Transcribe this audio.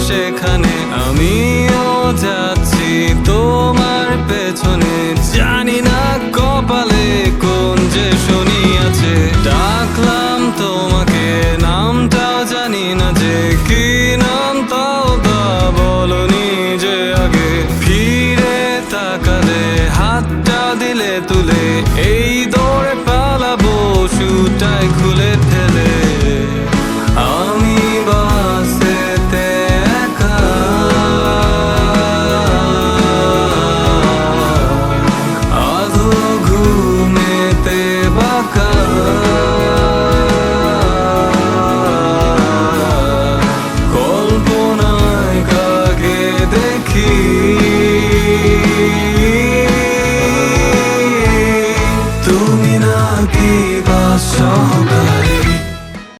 সেখানে আমিও যাচ্ছি তোমার পেছনে। জানি না কপালে কোন যে শনি আছে। ডাকলাম তোমাকে নামটাও জানি না যে কি নাম, তাও তা বলো যে আগে। ফিরে তাকালে, হাতটা দিলে তুলে, এই তুমি নাকি বাসক